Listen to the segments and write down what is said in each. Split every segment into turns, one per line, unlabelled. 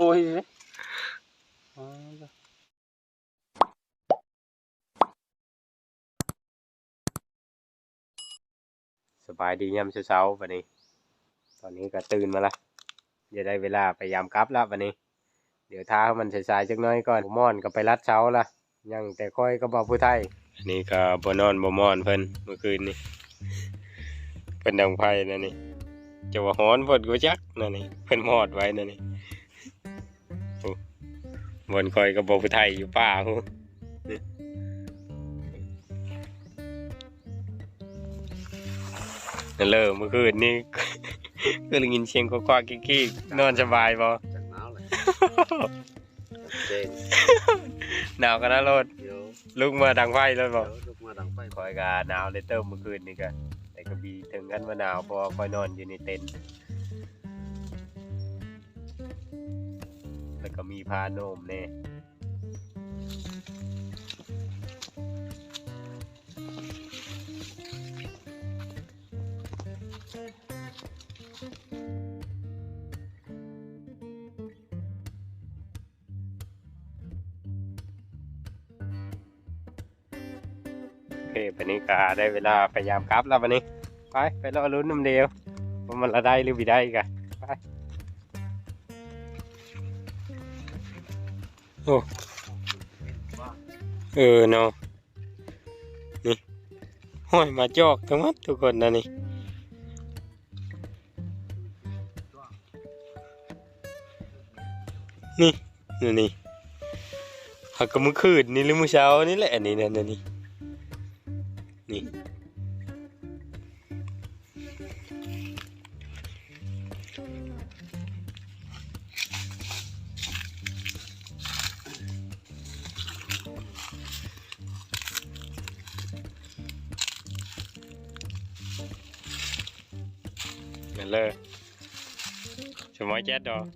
อ้ยอ๋อสบายดียามเช้าๆวันนี้ ตอนนี้ก็ตื่นมาละจะได้เวลาไปยามกลับแล้ววันนี้ เดี๋ยวท้ามันสายๆจักหน้อยก่อนม่อนก็ไปรัดเช้าละยังแต่ค่อยก็บอกผู้ไทยอันนี้ก็บ่นอนบ่มอนเพิ่นเมื่อคืนนี้เพิ่นดังไพ่นั่นนี่จะว่าฮ้อนเพิ่นก็จักนั่นนี่เพิ่นมอดไว้นั่นนี่โอ้ บนคอยก็บอกผู้ไทยอยู่ป่าหูนี่นั่นเลยเมื่อคืนนี่ก็เลยยินเสียงกวากๆกิ๊กๆนอนสบายบ่
จากหนาวเลยเจน
หนาวกันนะรถ
เดี๋ยว
ลุกมาดังไฟเลยบ
เดี๋
อยก
วลุกมาดังไฟ
คอยกาหนาวเลยเติมเมื่อคืนนี่ก็แต่ก็บีถึงกันว่าหนาวเพราะว่าคอยนอนอยู่ในเต็นท์ มีพาโนมเน่โอเควันนี้ก็ได้เวลาพยายามกลับแล้ววันนี้ ไป ไปรอลุ้นน้ำเดียวว่ามันละได้หรือไม่ได้กัน อ้เออเนาะนี่ห้อยมาจอกทั้งหมดทุกคนนะนี่นี่นี่นี่หักก็มือคืนนี่หรือมือเช้านี่แหละนี่นั่นนะนี่นี่ lơ Cho mói chết rồi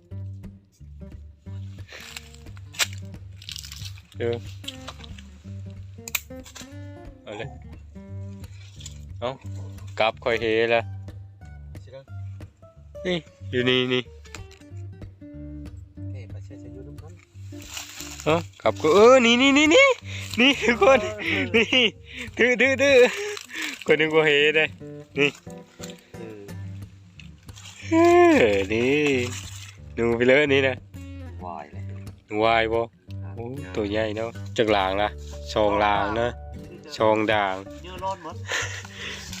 Ừ Ở đây Không Cặp khỏi hề là Nì อยู่นี่นี่
เฮ้ยไปเชื่อจะอยู่น้ำกัน
เอ้ากลับก็เออนี่นี่นี่นี่นี่ทุกคนนี่ดื้อดื้อดื้อคนหนึงก็เฮได้นี่
เออ
เออนี่หนูไปเลยนี่นะ
วายเลย
หนูวายบ่โอ้ตัวใหญ่เนาะจักหลางละชองลางนะชองด่าง
เยอะร้อนหมด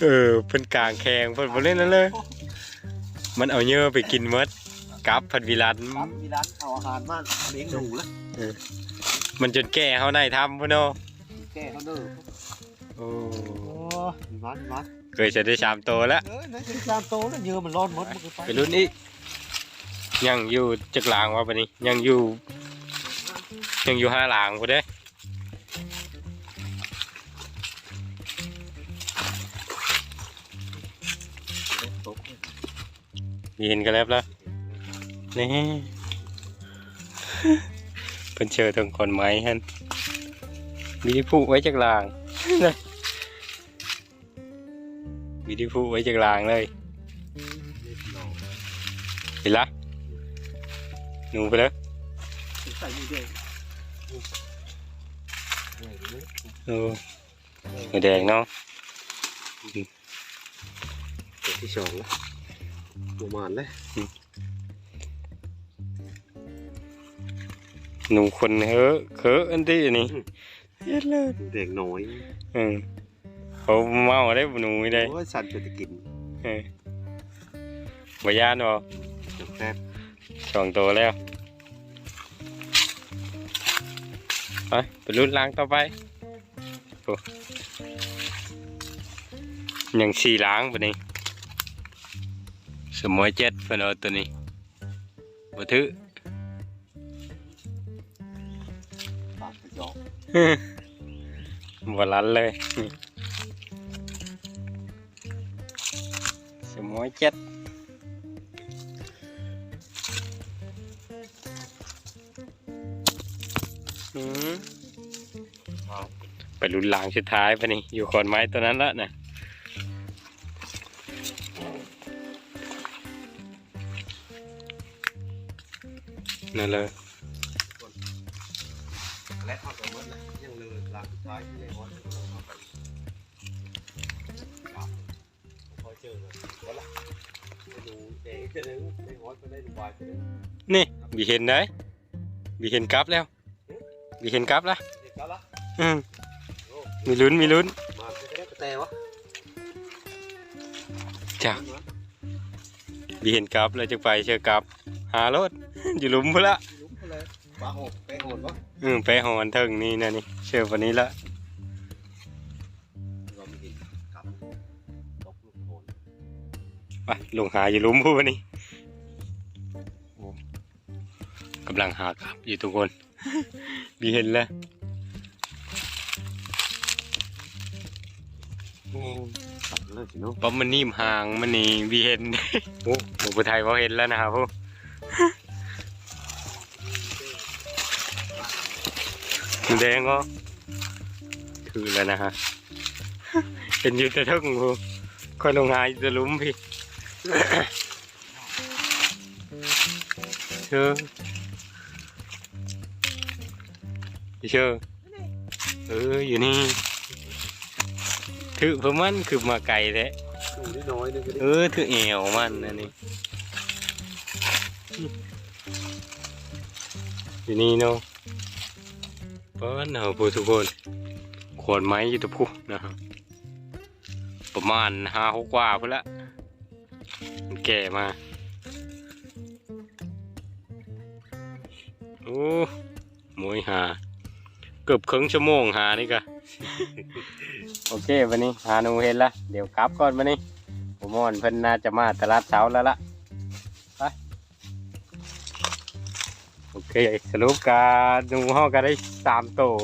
เออเพิ่นกลางแขงเพิ่นบ่เล่นนั่นเลย มันเอาเยอะไปกินหมดกับพันวิรัน
ครับมีร้านเอาอาหารมาเลี้ยงหนูแล้ว
มันจนแก่เฮาในทำพุ่นเนาะ
แก้เขาเด้อ
โอ้
โอ้มีมันมีมัน
เคยจะได้ชามโตแล้ว
เอ้ยนั่นคือจามโตแล้วเยอะมันร้อนหมดมันก็ไป
ไปรุ่นอีกยังอยู่จักหลางวะปะนี้ยังอยู่ ยังอยู่ห้าหลางกูเด้เห็นกันแล้วละนี่เป็นเชิญทางคนไม้ฮันมีที่ผูกไว้จากหลาง มีที่ผูกไว้จากหลางเลยเห็นละหนูไปเลย
ใส่นี่ด้วย
โอ้ยแดงเนาะ
ตัวที่สองแล้วประมาณเลย
หนูคนเฮ้อเฮ้ออันที่นี่เย็ดเลย
เด็กน้อย
อืม เขาเมาได้หนูไม่ได้
โอ้ยสัตว์จะกิน
เออบ่ยานบ่
จังแซ่บ
สองตัวแล้วไปไปรุ่นล้างต่อไปโอ้ยังสี่ล้างปะนี้สมอยเจ็ดเพิ่นเอาตัวนี้บ่ถือ
ปากกระจอก
บ่ลันเลยนี่ สมอยเจ็ดอืมไปลุ้นหลางสุดท้ายไปนี่ อยู่ขอนไม้ตัวนั้นละนะนั่นเลย
และทอดกับมันนะยังเลยหลังสุดท้ายที่ในฮอ พอเจอเลยก็ละไปดูเด็กจะนึงในฮอตไปได้ดูวายจะนึง
นี่บีเห็นได้บีเห็นกลับแล้วบีเห็นกลับละ
เด็กก็ละ
อืม
โอ้
มีลุ้นมีลุ้น
มาจะได้กระแตวะ
จ้ะบีเห็นกลับแล้วจะไปเชื่อกลับหารถ อยู่หลุมพุ่นละ
ลุกไปเลยปลาหกไปโหดวะ
อืมไปหอนเทิงนี่นะนี่เชื่อวันนี้ละ
ไป
ลงหาอยู่หลุมพูวันนี้โอ้กำลังหากลับอยู่ทุกคนบีเห็นแล้วโอ้
กลับเลยสิเนาะ
ปั๊มมันนิ่มห่างมันนี่บีเห็นโอ้หลวงปู่ไทยเขาเห็นแล้วนะครับพวกมันแดงก็คือแล้วนะฮะเป็นอยูแตะทึ่งพูค่อยลงหาอยู่แตะหลุมพี่ เชื่อเชื่อเอออยู่นี่ถือประมันคือมาไกลแท้เออถือเอวมันนะนี่อยู่นี่เนาะเปิ้นเอาพูทุกคนขวดไม้อยู่ตะพุนะฮะประมาณห้าหกกว่าพุ่นละ แก่มาโอ้หมวยหา เกือบครึ่งชั่วโมงหานี่กะ โอเควันนี้หาหนูเห็นละเดี๋ยวกลับก่อนวันนี้ผมมอนเพิ่นน่าจะมาตลาดเช้าแล้วล่ะไปโอเคสรุปการดูห้องก็ได้สามโตว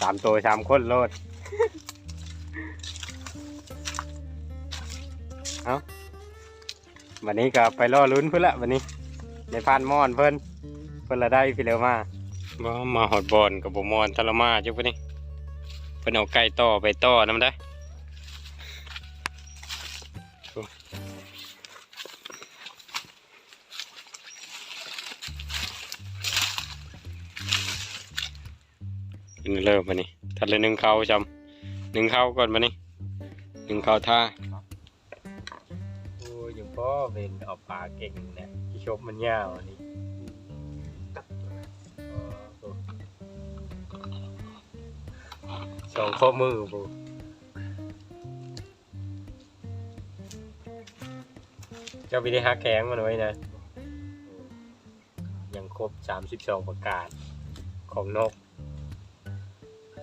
สามโตวสามคนโลด เอา วันนี้ก็ไปรอลุ้นเพื่อนละวันนี้ในพานมอนเพิ่นเพิ่นละได้พี่เร็วมาว่มาหอดบอลกับบมอนทรมาจุ๊บนี่เพิ่นเอาไก่ต่อไปต่อนำได้เริ่มมานี่ทัดเลยหนึ่งข้าจำหนึ่งเข้าก่อนมานี่หนึ่งเข้าท่า อ้ยยังพ่อเป็นเอาปลาเก่งเนี่ยที่ชบมันยาวนี่สองข้อมือปูเจ้าไปได้ฮักแข้งมันไว้นะ ยังครบสามสิบสองประกาศของนก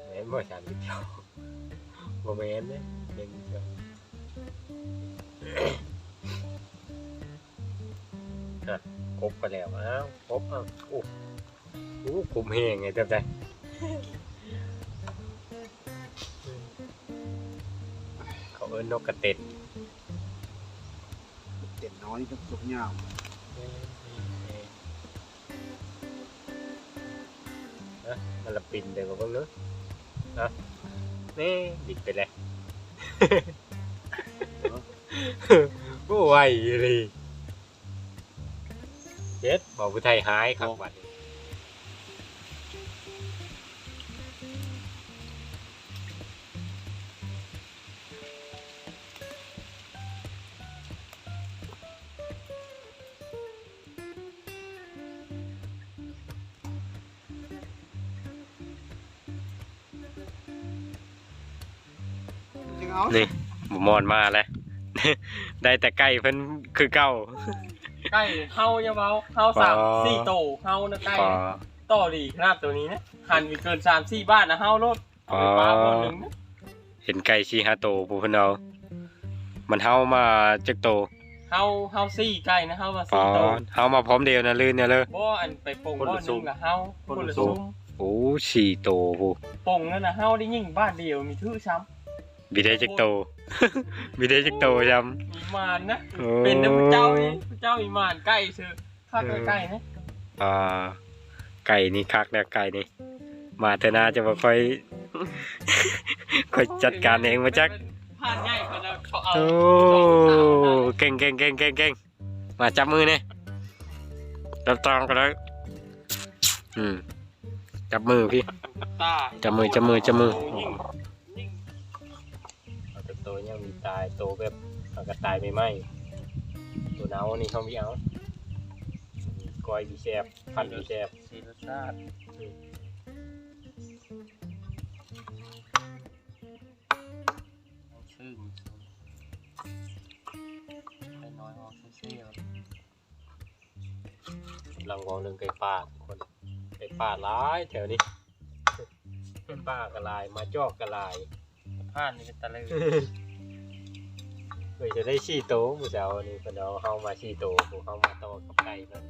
แม่นบ่สามสิบสองบ่แม่นเด้หนึ่งสอง อะครบไปแล้วอ้าวครบอ้าวโอ้โหคุมแห้งไงเต็มใจเขาเอิ้นนกกระเต็น
เด่นน้อยกับสุกยาว
นะมันละปินเดี๋ยวก็เบิ่งเนื้อะนะนี่บิดไปเลย โอ้ไหวเลย เจ็ดบอกผู้ไทยหายครับบัดนี้
จึงเอา
นี่หมูมอนมาแล้ว ได้แต่ไก่เพิ่นคือเก่า
ใกล้เฮาจะเบาเฮาสาม
อ๋อ
สี่โตเฮานะใกล้
ปอ
นะต่อดีขนาดตัวนี้นะหันมีเกินสามสี่บ้านนะเฮารถเอาไปปลา
อ๋อ
คนหนึ่งนะ
เห็นไก่ชีฮาโตผู้เพิ่นเอามันเฮามาจักโต
เฮาเฮาสี่ไก่นะเฮามา
ปอ
สี่โต
เฮามาพร้อมเดียวนะลื่นเนี่ยเลย
บ่อันไปปง
คน
บ่
ละ
ห
ซุ้
นึ่
ม
งกับเฮา
คนละ
ละ
ซุ้
ซุ้
ม
ม
โอ้สี่โตผู้
ปงนั่นนะเฮาได้ยิ่งบ้านเดียวมีทื่อช้
บิได้จักโต บิได้จักโตจำ
มีมานนะำ
โอ้
เป็นนะพระเจ้านี่พระเจ้ามีมานใกล้เชื่อข้าใกล้ๆนะ
อ่าไก่นี่คักแล้วไก่นี่ มาเถอะนาจะมาค่อย ค่อยจัดการเองมาจัก
ผ่านง่ายกว่าแล้วเขาเอา
โอ้
สองสาวนะ
เก่งเก่งเก่งเก่งเก่งมาจับมือเนี่ยรับตองกันเลยอืมจับมือพี่
ตา
จับมือจับมือจับมือ
ยิ่งยิ่ง
เอาแต่ ตัวยังมีตายตัวแบบเอากระตายไม่ไหมตัวเนานี่เขาไม่เอาก้อยมีแซบพันมีแซบ
สีรสชาติเอาชื่อมันไปน้อยออกเซี่ยว
กำลังวองเรื่องไก่ป่าคนไก่ป่าหลายแถวนี้ไก่ป่ากระลายมาจอกกระลาย
ๆผ่านนี่เป็นตะเลย
เพื่อจะได้ชี้โตหมูเจ้านี่เพิ่นเอาเฮามาชี้โตพวกเฮามาต่อกับไก่เพิ่น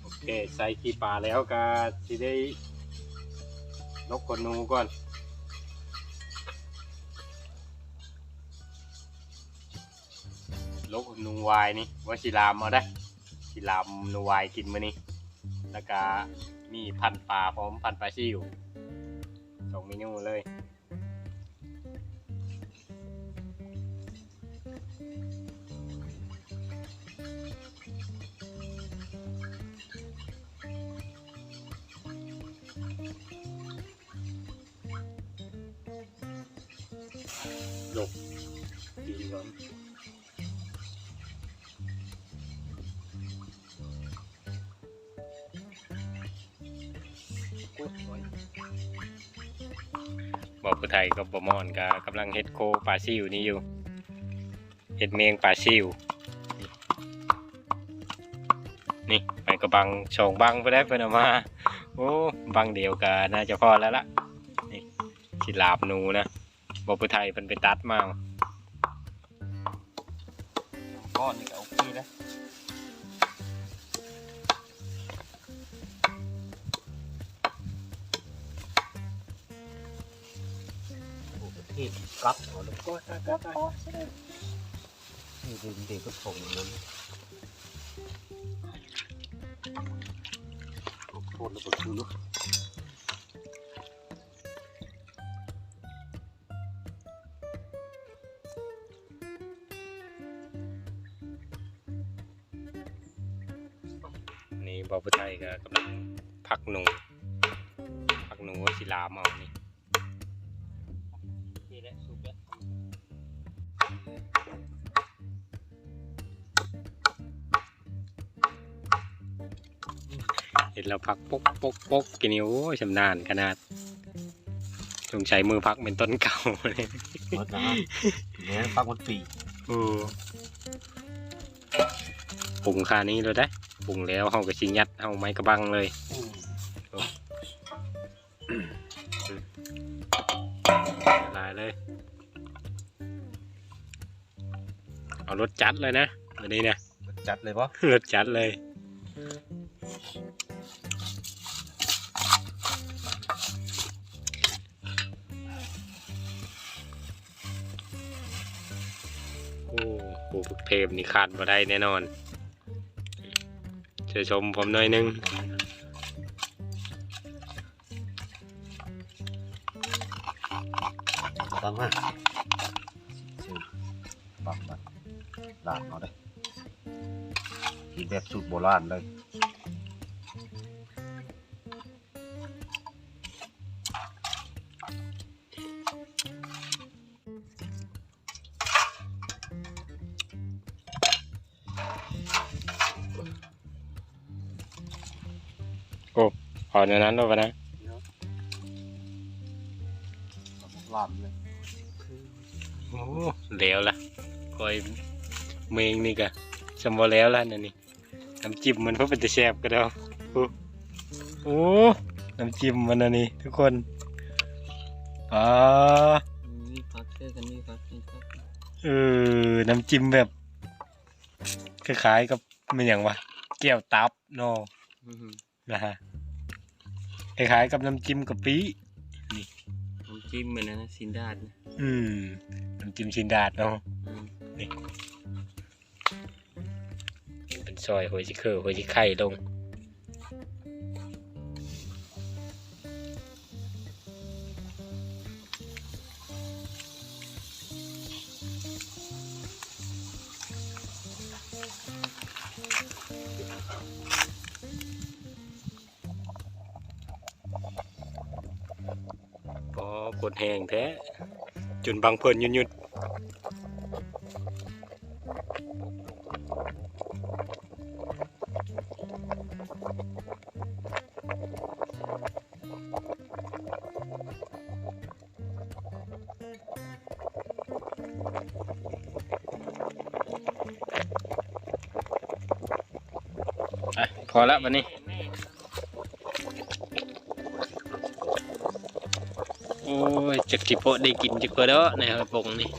โอเคใส่ขี้ปลาแล้วก็สิได้นกกดหนูก่อนลกนูวายนี่ว่าสิลามเอาได้สิลามนูวายกินมื้อนี้แล้วก็มีพันปลาพร้อมพันปลาชิว สองเมนูเลยหลกกินก่อนบอก ผู้ไทยกับบมอนก็กำลังเฮ็ดโคปลาซิวนี่อยู่เฮ็ดเมียงปลาซิวนี่ไปกระบังชองบังไปได้เพิ่นเอามาโอ้บังเดียวก็น่าจะพอแล้วล่ะนี่สิลาบหนูนะบอกผู้ไทยเพิ่นไปตัดมา
ก้อนนี่ก็
กลับเอาล้วก็กลับนี่ดึงเด็กก็ส่งนั้นโคตรระเบิดดู
นี่บอกผู้ไทยก็กำลังพักหนูพักหนูว่าสิลามเอานี่
น
เราพักปกปกปกกินนี่โอ้ยชำนาญขนาดจงใช้มือพักเป็นต้นเก่าเลย
หมดนะเนี่ยฟังวันปี
โอ้ปรุงค่านี้เลยได้ปรุงแล้วเฮาก็สิยัดเฮาไม้กระบังเลยละลายเลย เอารสจัดเลยนะวันนี้นะ
จัดเลยปะ
รสจัดเลย โหฝึกเทพนี่ขาดมาได้แน่นอนเชิญชมผมหน่อยหนึง
ตั้งมาปักมาลากเอาได้กินแบบสูตรโบราณเลย
พอในนั้นแล้วปะนะ
ลามเลย
โอ้เหลวละคอยเมงนี่กะสมบูแล้วละนั่นนี่น้ำจิ้มมันเพื่อเป็นตะแซบก็ได้โอ้โอ้น้ำจิ้มมันอันนี้ ทุกคนอ่า
มีพักเสื้อกันมีพักมีพัก
เออ น้ำจิ้มแบบคล้ายๆกับมันอย่างวะแก้วตับเนาะ
อืม
นะฮะ คล้ายๆกับน้ำจิ้มกะปิ
น้ำจิ้มเหมือนนั้นนะซินดาดนะ
อืมน้ำจิ้มชินดาดเนาะ
อืม
เป็นซอยหัวจิเคอร์หัวจิไข่ลง ดแห้งแท้จนบางเพลินยุดๆอะพอละวันนี้ อ้ยจักจิโปะได้กินจักเปอเด้อในกระปงนี่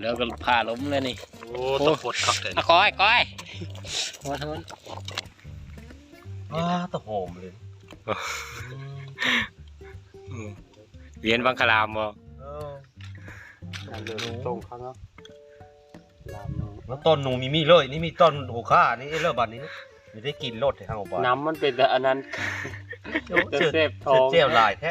แล้วก็ผ่าล้มเลยนี่
โอ้ตะโพดคักเลย
อะก้อยก้อยโทษโทษ
อ้าตะหอมเลย
อืมเวียนบังคลามบ่
เออ
ตรงข้างเนาะลามเนาะ
แล้วต้นหนูมีมีเลยนี่มีต้นหัวข้านี่เริ่มบันนี้นะไม่ได้กินรสให้ข้างออกบ้าน
น้ำมันเป็นแต่อันนั้น
เสื้อ
เสพทอง
เจ้าลายแท้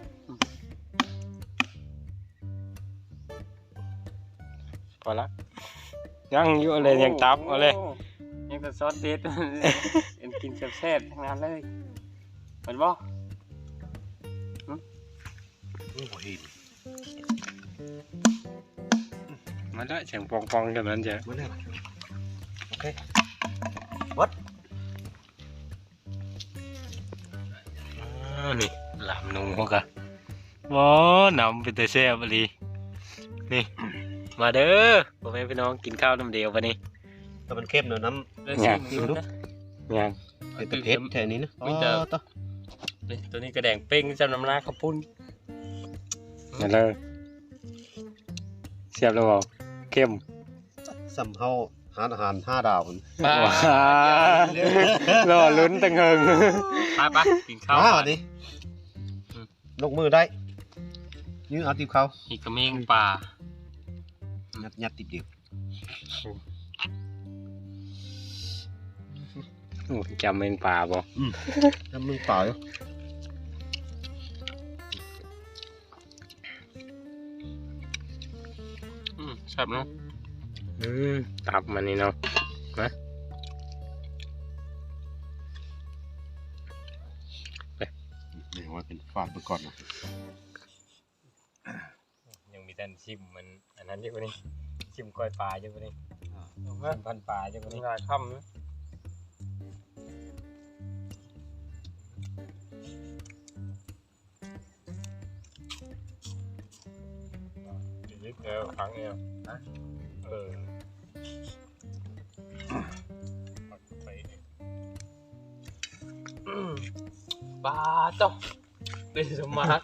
พอละยังอยู่เลยยังตับเอาเลย
โยังแต่ซอสเด็ดเอ็นกินแซ่บๆทั้งนั้นเลยเหมือนบ่
โอ้โหหิน
มันได้เสียงปองปองๆกันนั้นจ้ะ
มาเนี่ยโอเค
อ้าวนี่ลามหนูกะว้าน้ำเป็นแต่แซ่บเลยนี่ มาเด้อพ่อแม่พี่น้องกินข้าวน้ำเดียววันนี้
แต่มันเข้มเนอะน้
ได้
อยาก
ชิมดูนะ
ยังำ
เป็นตะเพชรแถวนี้นะ
มีแต่
อ๋อต่อ
นี่ตัวนี้กระแดงเป้งจำน้ำหน้าข้าวปุ้น
มาเลยเสียบแล้วบ่เข้ม
สัมเฮาหารอาหารห้าดาวมัน
ว้ารอลุ้นตังเฮิง
ไปปะกินข้าว
อ่า
ก่อน
นี่ลงมือได้ยืนเอาติบเขา
อีกกระเมงป่า
ยัดยัดติบเดียว
โอ้จำเป็นป่าบ่
ทำมือเปล่าอยู่
อืมแซ่บเนาะ
อืมตับมันนี่เนาะนะ
เดี๋ยวว่าเป็นฟาดไปก่อนนะ
ยังมีแต่ชิมมันอันนั้นอยู่นี่ชิมก้อยปลาอยู่นี่ชิมพันปลาอยู่นี่
งานค่ำนะนิดเดียวครั้งเดียวเออไปอืมบ้าจ้ะเป็นสมาร์ท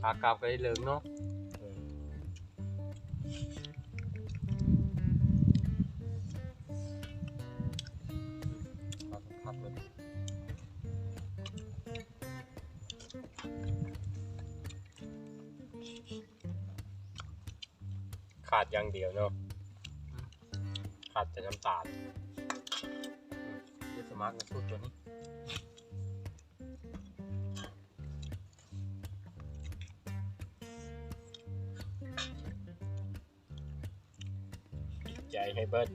ขากลับไปเลืองเนาะพักเลยขาดอย่างเดียวเนาะขาดแต่น้ำตาลเดี๋ยวสมาร์ทนะพูดตัวนี้ บิ้ล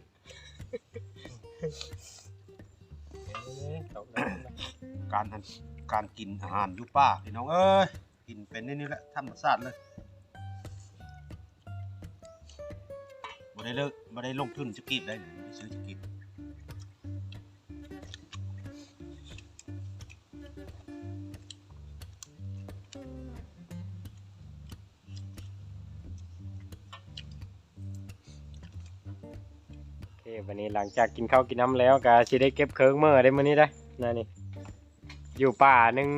กา
รการกินอาหารยุป้าพี่น้องเอ้ยกินเป็นนี่นี่แหละธรรมชาติเลยบ่ได้เลิกบ่ได้ลงทุนจะกีบได้หรือไม่ได้ซื้อจะกีบ
หลังจากกินข้าวกินน้ำแล้วก็สิได้เก็บเคิงเมื่อได้มื้อนี้ได้นั่นนี่อยู่ป่าหนึ่ง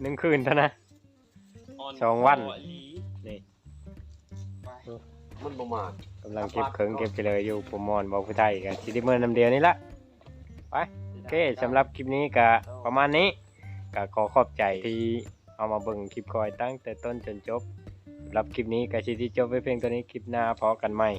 หนึ่งคืนเท่านะ สองวัน นี่
ไป
มันประมาท
กำลังเก็บเคิงเก็บไปเลยอยู่ผมมอนบอกผู้ไทยกันสิได้เมื่อนำเดียวนี่ละไปโอเคสำหรับคลิปนี้ก็ประมาณนี้ก็ขอขอบใจที่เอามาเบิ่งคลิปคอยตั้งแต่ต้นจนจบสำหรับคลิปนี้ก็สิที่จบไว้เพียงตัวนี้คลิปหน้าพอกันใหม่